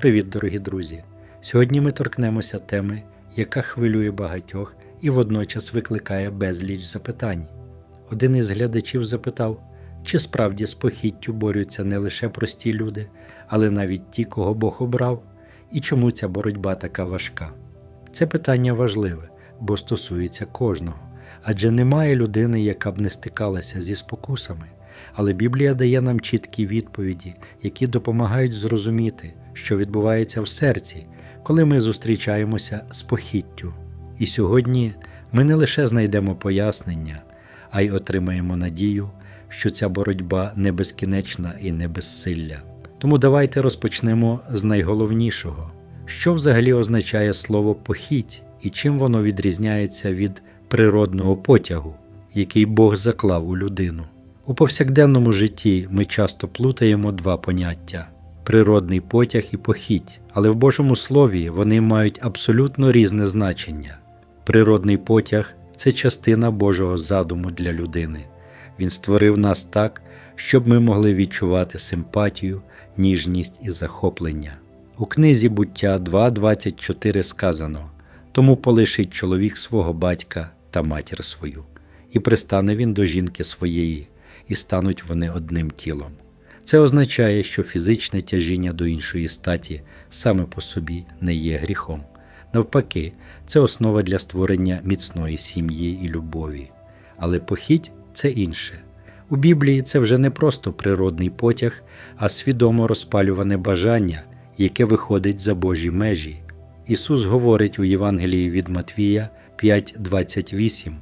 Привіт, дорогі друзі! Сьогодні ми торкнемося теми, яка хвилює багатьох і водночас викликає безліч запитань. Один із глядачів запитав, чи справді з похіттю борються не лише прості люди, але навіть ті, кого Бог обрав, і чому ця боротьба така важка. Це питання важливе, бо стосується кожного, адже немає людини, яка б не стикалася зі спокусами. Але Біблія дає нам чіткі відповіді, які допомагають зрозуміти, що відбувається в серці, коли ми зустрічаємося з похіттю. І сьогодні ми не лише знайдемо пояснення, а й отримаємо надію, що ця боротьба не безкінечна і не безсилля. Тому давайте розпочнемо з найголовнішого, що взагалі означає слово похідь і чим воно відрізняється від природного потягу, який Бог заклав у людину. У повсякденному житті ми часто плутаємо два поняття природний потяг і похідь, але в Божому Слові вони мають абсолютно різне значення. Природний потяг це частина Божого задуму для людини. Він створив нас так, щоб ми могли відчувати симпатію, ніжність і захоплення. У книзі буття 2.24 сказано тому полишить чоловік свого батька та матір свою, і пристане він до жінки своєї, і стануть вони одним тілом. Це означає, що фізичне тяжіння до іншої статі саме по собі не є гріхом. Навпаки, це основа для створення міцної сім'ї і любові. Але похідь це інше. У Біблії це вже не просто природний потяг, а свідомо розпалюване бажання, яке виходить за Божі межі. Ісус говорить у Євангелії від Матвія 5:28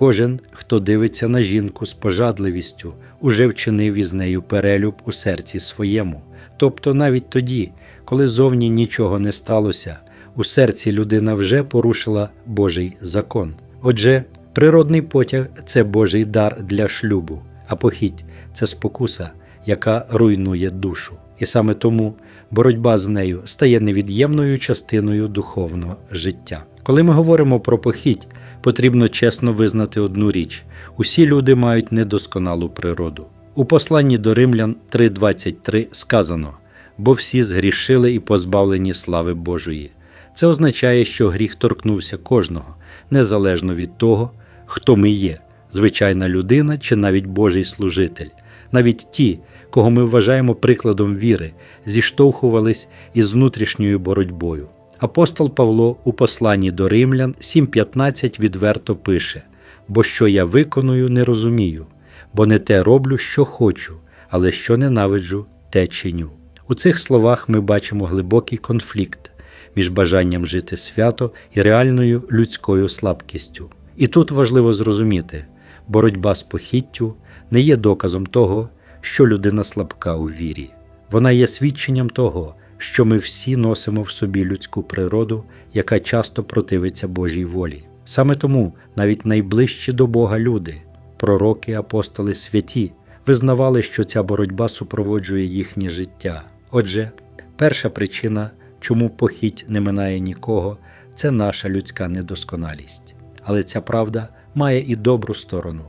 Кожен, хто дивиться на жінку з пожадливістю, уже вчинив із нею перелюб у серці своєму. Тобто навіть тоді, коли зовні нічого не сталося, у серці людина вже порушила Божий закон. Отже, природний потяг це Божий дар для шлюбу, а похідь це спокуса, яка руйнує душу. І саме тому боротьба з нею стає невід'ємною частиною духовного життя. Коли ми говоримо про похідь, потрібно чесно визнати одну річ: усі люди мають недосконалу природу. У посланні до Римлян 3:23 сказано: бо всі згрішили і позбавлені слави Божої. Це означає, що гріх торкнувся кожного, незалежно від того, хто ми є, звичайна людина чи навіть Божий служитель. Навіть ті, кого ми вважаємо прикладом віри, зіштовхувались із внутрішньою боротьбою. Апостол Павло у посланні до Римлян 7:15 відверто пише: Бо що я виконую, не розумію, бо не те роблю, що хочу, але що ненавиджу, те чиню. У цих словах ми бачимо глибокий конфлікт між бажанням жити свято і реальною людською слабкістю. І тут важливо зрозуміти, боротьба з похіттю не є доказом того, що людина слабка у вірі. Вона є свідченням того, що ми всі носимо в собі людську природу, яка часто противиться Божій волі. Саме тому навіть найближчі до Бога люди, пророки, апостоли, святі, визнавали, що ця боротьба супроводжує їхнє життя. Отже, перша причина, чому похідь не минає нікого, це наша людська недосконалість. Але ця правда має і добру сторону.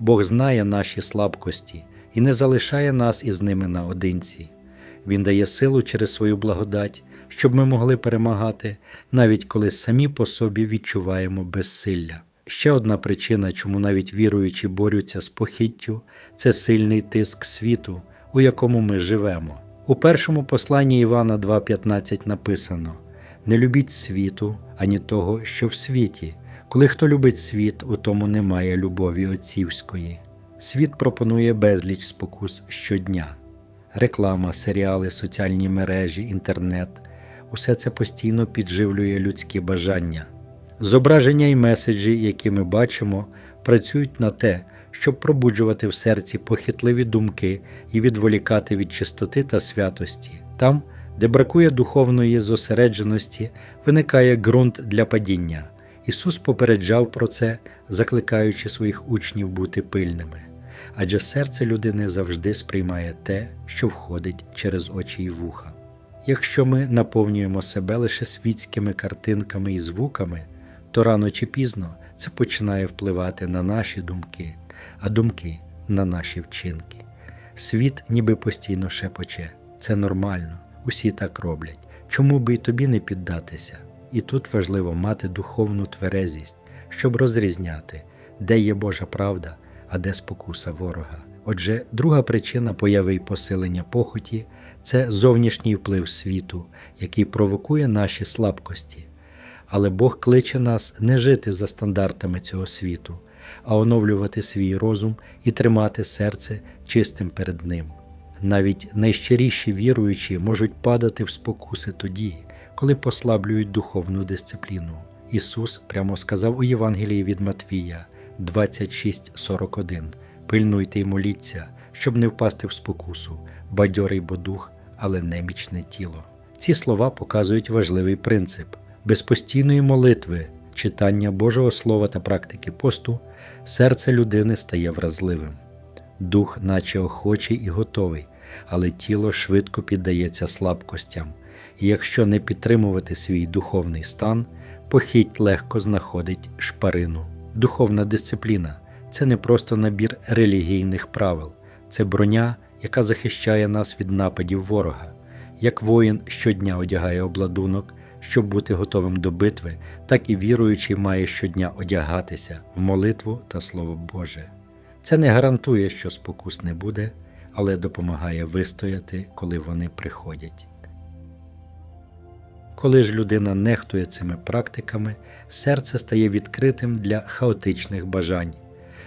Бог знає наші слабкості і не залишає нас із ними наодинці. Він дає силу через свою благодать, щоб ми могли перемагати, навіть коли самі по собі відчуваємо безсилля. Ще одна причина, чому навіть віруючі борються з похиттю, це сильний тиск світу, у якому ми живемо. У першому посланні Івана 2,15 написано: Не любіть світу, ані того, що в світі. Коли хто любить світ, у тому немає любові отцівської. Світ пропонує безліч спокус щодня. Реклама, серіали, соціальні мережі, інтернет усе це постійно підживлює людські бажання. Зображення і меседжі, які ми бачимо, працюють на те, щоб пробуджувати в серці похитливі думки і відволікати від чистоти та святості. Там, де бракує духовної зосередженості, виникає ґрунт для падіння. Ісус попереджав про це, закликаючи своїх учнів бути пильними. Адже серце людини завжди сприймає те, що входить через очі й вуха. Якщо ми наповнюємо себе лише світськими картинками і звуками, то рано чи пізно це починає впливати на наші думки, а думки на наші вчинки. Світ ніби постійно шепоче, це нормально, Усі так роблять. Чому би і тобі не піддатися? І тут важливо мати духовну тверезість, щоб розрізняти, де є Божа правда, а де спокуса ворога. Отже, друга причина появи й посилення похоті це зовнішній вплив світу, який провокує наші слабкості. Але Бог кличе нас не жити за стандартами цього світу, а оновлювати свій розум і тримати серце чистим перед Ним. Навіть найщиріші віруючі можуть падати в спокуси тоді, коли послаблюють духовну дисципліну. Ісус прямо сказав у Євангелії від Матвія 26:41 Пильнуйте й моліться, щоб не впасти в спокусу, бадьорий бо дух, але немічне тіло. Ці слова показують важливий принцип без постійної молитви, читання Божого Слова та практики посту, серце людини стає вразливим. Дух, наче охочий і готовий, але тіло швидко піддається слабкостям, і якщо не підтримувати свій духовний стан, похідь легко знаходить шпарину. Духовна дисципліна це не просто набір релігійних правил, це броня, яка захищає нас від нападів ворога. Як воїн щодня одягає обладунок, щоб бути готовим до битви, так і віруючий має щодня одягатися в молитву та Слово Боже. Це не гарантує, що спокус не буде, але допомагає вистояти, коли вони приходять. Коли ж людина нехтує цими практиками, серце стає відкритим для хаотичних бажань.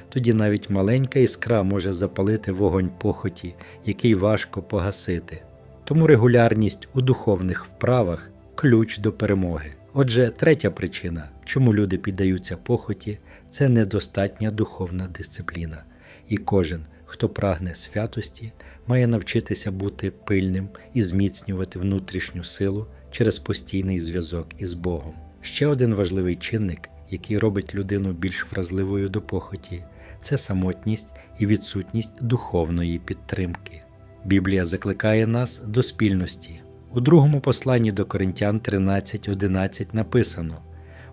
Тоді навіть маленька іскра може запалити вогонь похоті, який важко погасити. Тому регулярність у духовних вправах ключ до перемоги. Отже, третя причина, чому люди піддаються похоті, це недостатня духовна дисципліна. І кожен, хто прагне святості, має навчитися бути пильним і зміцнювати внутрішню силу через постійний зв'язок із Богом. Ще один важливий чинник, який робить людину більш вразливою до похоті, це самотність і відсутність духовної підтримки. Біблія закликає нас до спільності. У другому посланні до Коринтян 13.11 написано: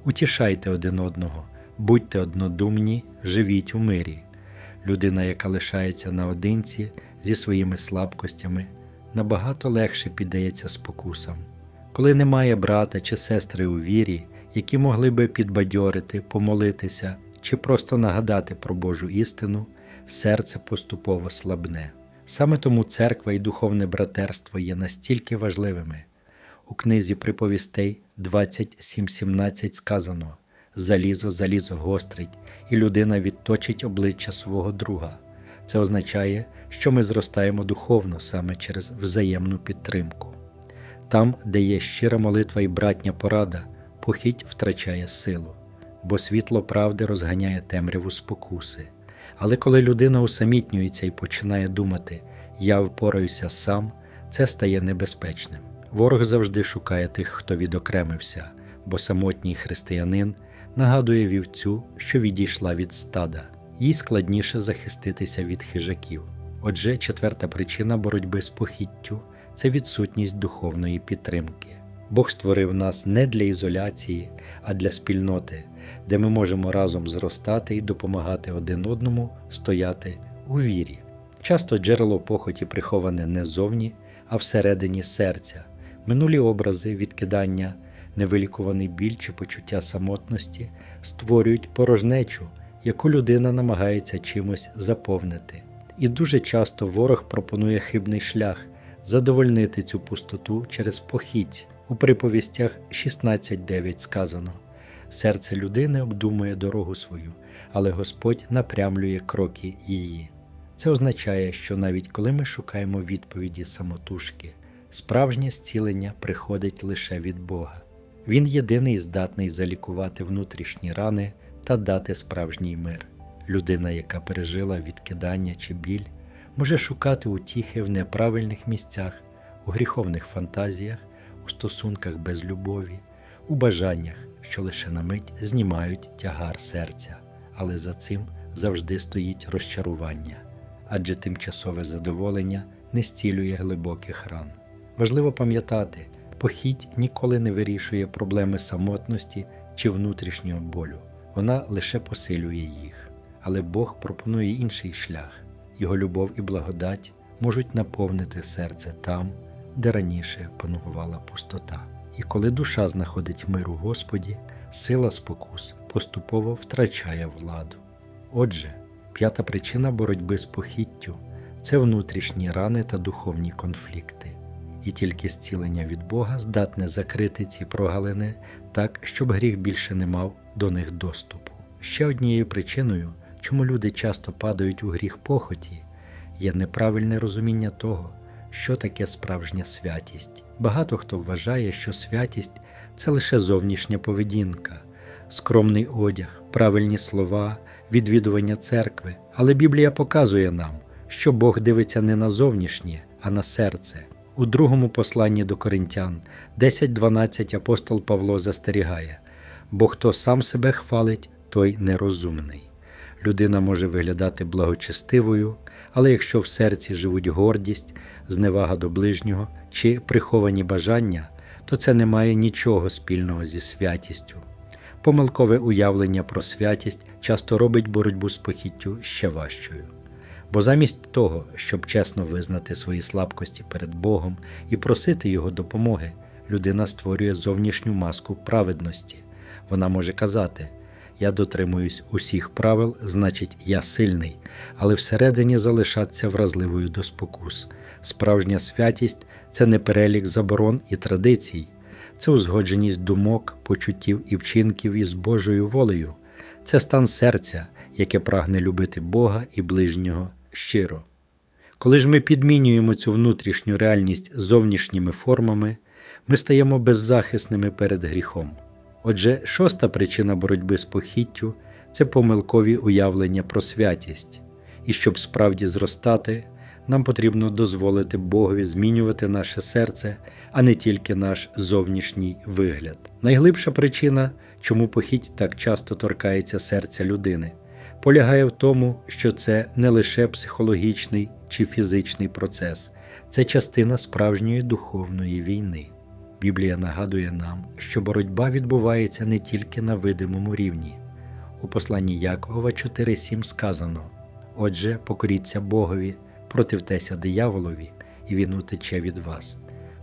Утішайте один одного, будьте однодумні, живіть у мирі. Людина, яка лишається наодинці зі своїми слабкостями, набагато легше піддається спокусам. Коли немає брата чи сестри у вірі, які могли би підбадьорити, помолитися чи просто нагадати про Божу істину, серце поступово слабне. Саме тому церква і духовне братерство є настільки важливими. У книзі приповістей 27.17 сказано Залізо, залізо гострить, і людина відточить обличчя свого друга. Це означає, що ми зростаємо духовно саме через взаємну підтримку. Там, де є щира молитва і братня порада, похідь втрачає силу, бо світло правди розганяє темряву спокуси. Але коли людина усамітнюється і починає думати, я впораюся сам, це стає небезпечним. Ворог завжди шукає тих, хто відокремився, бо самотній християнин нагадує вівцю, що відійшла від стада, їй складніше захиститися від хижаків. Отже, четверта причина боротьби з похіттю це відсутність духовної підтримки. Бог створив нас не для ізоляції, а для спільноти, де ми можемо разом зростати і допомагати один одному стояти у вірі. Часто джерело похоті приховане не зовні, а всередині серця, минулі образи, відкидання, невилікуваний біль чи почуття самотності створюють порожнечу, яку людина намагається чимось заповнити. І дуже часто ворог пропонує хибний шлях задовольнити цю пустоту через похідь. У приповістях 16.9 сказано: серце людини обдумує дорогу свою, але Господь напрямлює кроки її. Це означає, що навіть коли ми шукаємо відповіді самотужки, справжнє зцілення приходить лише від Бога. Він єдиний здатний залікувати внутрішні рани та дати справжній мир. Людина, яка пережила відкидання чи біль, може шукати утіхи в неправильних місцях, у гріховних фантазіях, у стосунках без любові, у бажаннях, що лише на мить знімають тягар серця, але за цим завжди стоїть розчарування, адже тимчасове задоволення не зцілює глибоких ран. Важливо пам'ятати, похідь ніколи не вирішує проблеми самотності чи внутрішнього болю, вона лише посилює їх. Але Бог пропонує інший шлях. Його любов і благодать можуть наповнити серце там, де раніше панувала пустота. І коли душа знаходить мир у Господі, сила спокус поступово втрачає владу. Отже, п'ята причина боротьби з похіттю це внутрішні рани та духовні конфлікти. І тільки зцілення від Бога здатне закрити ці прогалини так, щоб гріх більше не мав до них доступу. Ще однією причиною, чому люди часто падають у гріх похоті, є неправильне розуміння того, що таке справжня святість. Багато хто вважає, що святість це лише зовнішня поведінка, скромний одяг, правильні слова, відвідування церкви. Але Біблія показує нам, що Бог дивиться не на зовнішнє, а на серце. У другому посланні до Коринтян 10.12 апостол Павло застерігає, бо хто сам себе хвалить, той нерозумний. Людина може виглядати благочестивою, але якщо в серці живуть гордість, зневага до ближнього чи приховані бажання, то це не має нічого спільного зі святістю. Помилкове уявлення про святість часто робить боротьбу з похіттю ще важчою. Бо замість того, щоб чесно визнати свої слабкості перед Богом і просити Його допомоги, людина створює зовнішню маску праведності. Вона може казати: Я дотримуюсь усіх правил, значить, я сильний, але всередині залишатися вразливою до спокус. Справжня святість це не перелік заборон і традицій, це узгодженість думок, почуттів і вчинків із Божою волею, це стан серця, яке прагне любити Бога і ближнього щиро. Коли ж ми підмінюємо цю внутрішню реальність зовнішніми формами, ми стаємо беззахисними перед гріхом. Отже, шоста причина боротьби з похіттю це помилкові уявлення про святість, і щоб справді зростати, нам потрібно дозволити Богові змінювати наше серце, а не тільки наш зовнішній вигляд. Найглибша причина, чому похідь так часто торкається серця людини, полягає в тому, що це не лише психологічний чи фізичний процес, це частина справжньої духовної війни. Біблія нагадує нам, що боротьба відбувається не тільки на видимому рівні. У посланні Якова 4.7 сказано: Отже, покоріться Богові, противтеся дияволові, і він утече від вас.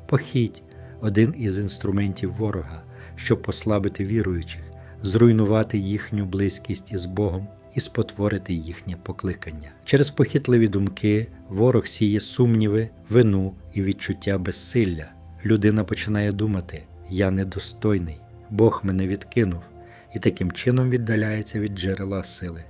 Похідь один із інструментів ворога, щоб послабити віруючих, зруйнувати їхню близькість із Богом і спотворити їхнє покликання. Через похитливі думки ворог сіє сумніви, вину і відчуття безсилля. Людина починає думати: Я недостойний, Бог мене відкинув, і таким чином віддаляється від джерела сили.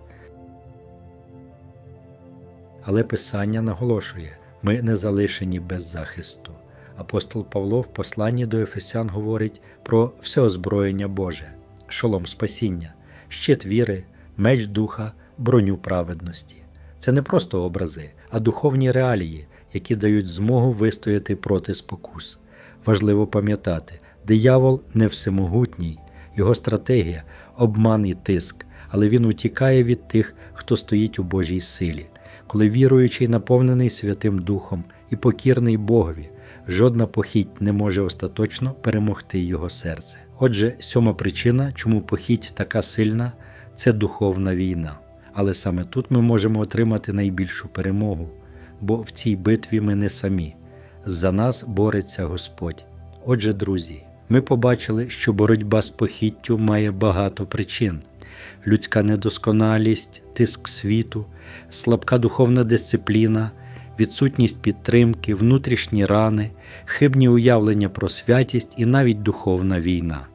Але Писання наголошує, ми не залишені без захисту. Апостол Павло в посланні до Ефесян говорить про всеозброєння Боже, шолом спасіння, щит віри, меч духа, броню праведності. Це не просто образи, а духовні реалії, які дають змогу вистояти проти спокус. Важливо пам'ятати, диявол не всемогутній, його стратегія обман і тиск, але він утікає від тих, хто стоїть у Божій силі. Коли віруючий, наповнений Святим Духом і покірний Богові, жодна похідь не може остаточно перемогти його серце. Отже, сьома причина, чому похідь така сильна, це духовна війна. Але саме тут ми можемо отримати найбільшу перемогу, бо в цій битві ми не самі. За нас бореться Господь. Отже, друзі, ми побачили, що боротьба з похіттю має багато причин: людська недосконалість, тиск світу, слабка духовна дисципліна, відсутність підтримки, внутрішні рани, хибні уявлення про святість і навіть духовна війна.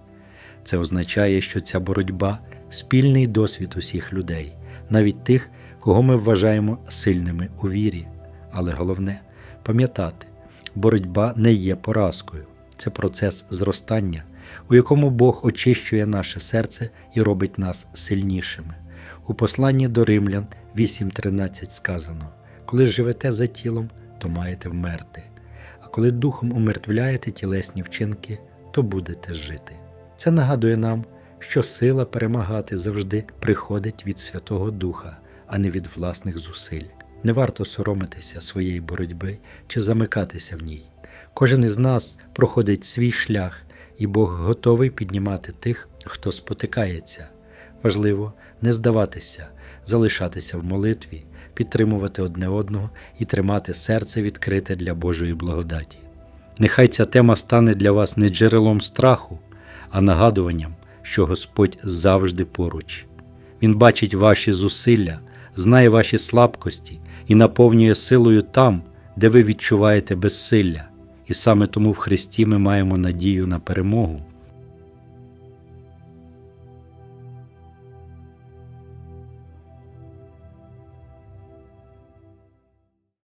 Це означає, що ця боротьба спільний досвід усіх людей, навіть тих, кого ми вважаємо сильними у вірі. Але головне пам'ятати, боротьба не є поразкою, це процес зростання, у якому Бог очищує наше серце і робить нас сильнішими. У посланні до римлян 8.13 сказано: коли живете за тілом, то маєте вмерти, а коли духом умертвляєте тілесні вчинки, то будете жити. Це нагадує нам, що сила перемагати завжди приходить від Святого Духа, а не від власних зусиль. Не варто соромитися своєї боротьби чи замикатися в ній. Кожен із нас проходить свій шлях, і Бог готовий піднімати тих, хто спотикається. Важливо не здаватися, залишатися в молитві, підтримувати одне одного і тримати серце відкрите для Божої благодаті. Нехай ця тема стане для вас не джерелом страху, а нагадуванням, що Господь завжди поруч. Він бачить ваші зусилля, знає ваші слабкості і наповнює силою там, де ви відчуваєте безсилля. І саме тому в Христі ми маємо надію на перемогу.